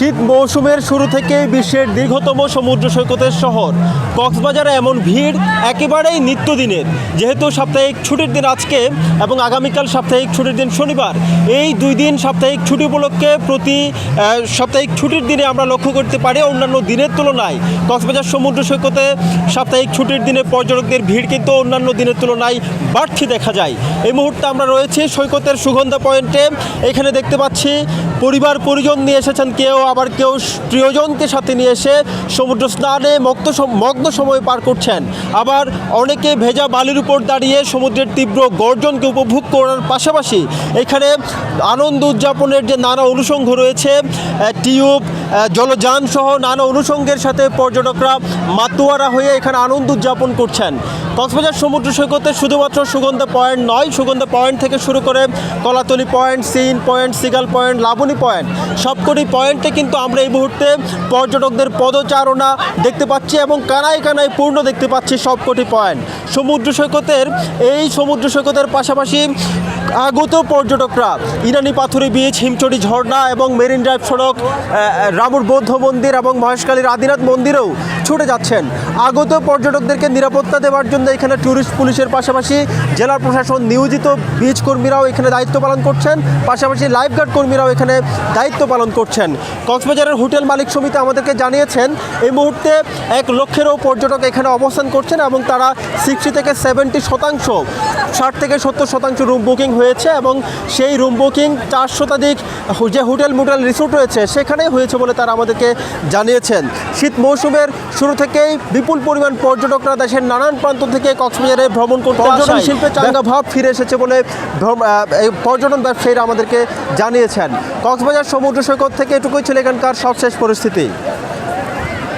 শীত মৌসুমের শুরু থেকেই বিশ্বের দীর্ঘতম সমুদ্র সৈকতের শহর। কক্সবাজারে এমন ভিড় একেবারেই নিত্যদিনের। যেহেতু সাপ্তাহিক ছুটির দিন আজকে এবং আগামীকাল সাপ্তাহিক ছুটির দিন শনিবার, এই দুই দিন সাপ্তাহিক ছুটি উপলক্ষে প্রতি সাপ্তাহিক ছুটির দিনে আমরা লক্ষ্য করতে পারি অন্যান্য দিনের তুলনায়। কক্সবাজার সমুদ্র সৈকতে সাপ্তাহিক ছুটির দিনে পর্যটকদের ভিড় কিন্তু অন্যান্য দিনের তুলনায় বাড়তি দেখা যায়। এই মুহূর্তে আমরা রয়েছি সৈকতের সুগন্ধা পয়েন্টে। এখানে দেখতে পাচ্ছি পরিবার পরিজন নিয়ে এসেছেন কেউ আবার কেউ প্রিয়জনকে সাথে নিয়ে এসে সমুদ্র স্নানে মগ্ন মগ্ন সময় পার করছেন। আবার অনেকে ভেজা বালির উপর দাঁড়িয়ে সমুদ্রের তীব্র গর্জনকে উপভোগ করার পাশাপাশি এখানে আনন্দ উদযাপনের যে নানা অনুষঙ্গ রয়েছে টিউব জলযান সহ নানা অনুষঙ্গের সাথে পর্যটকরা মাতোয়ারা হয়ে এখানে আনন্দ উদযাপন করছেন। কক্সবাজার সমুদ্র সৈকতে শুধুমাত্র সুগন্ধা পয়েন্ট নয়, সুগন্ধা পয়েন্ট থেকে শুরু করে Kolatoli point, scene point, Seagull point, Laboni point, সবকটি পয়েন্টে কিন্তু আমরা এই মুহূর্তে পর্যটকদের পদচারণা দেখতে পাচ্ছি এবং কানায় কানায় পূর্ণ দেখতে পাচ্ছি সবকটি পয়েন্ট। সমুদ্র সৈকতের, এই সমুদ্র সৈকতের পাশাপাশি আগত পর্যটকরা, ইরানি পাথুরি বীচ হিমচড়ি ঝর্ণা এবং মেরিন ড্রাইভ সড়ক রামুর বৌদ্ধ মন্দির এবং মহেশকালীর আদিনাথ মন্দিরেও ছুটে যাচ্ছেন। আগত পর্যটকদেরকে নিরাপত্তা দেওয়ার জন্য এখানে ট্যুরিস্ট পুলিশের পাশাপাশি জেলা প্রশাসন নিয়োজিত বীজ কর্মীরাও এখানে দায়িত্ব পালন করছেন। পাশাপাশি লাইফগার্ড কর্মীরাও এখানে দায়িত্ব পালন করছেন। কক্সবাজারের হোটেল মালিক সমিতি আমাদেরকে জানিয়েছেন, এই মুহূর্তে এক লক্ষেরও পর্যটক এখানে অবস্থান করছেন এবং তারা সিক্সটি থেকে সেভেন্টি শতাংশ ষাট থেকে সত্তর শতাংশ রুম বুকিং হয়েছে এবং সেই রুম বুকিং চার শতাধিক যে হোটেল মোটেল রিসোর্ট রয়েছে সেখানেই হয়েছে বলে তারা আমাদেরকে জানিয়েছেন। শীত মৌসুমের শুরু থেকেই বিপুল পরিমাণ পর্যটকরা দেশের নানান প্রান্ত থেকে কক্সবাজারে ভ্রমণ করতে পর্যটন শিল্পে চাঙ্গা ভাব ফিরে এসেছে বলে পর্যটন ব্যবসায়ীরা আমাদেরকে জানিয়েছেন। কক্সবাজার সমুদ্র সৈকত থেকে এটুকুই ছিল এখানকার সবশেষ পরিস্থিতি।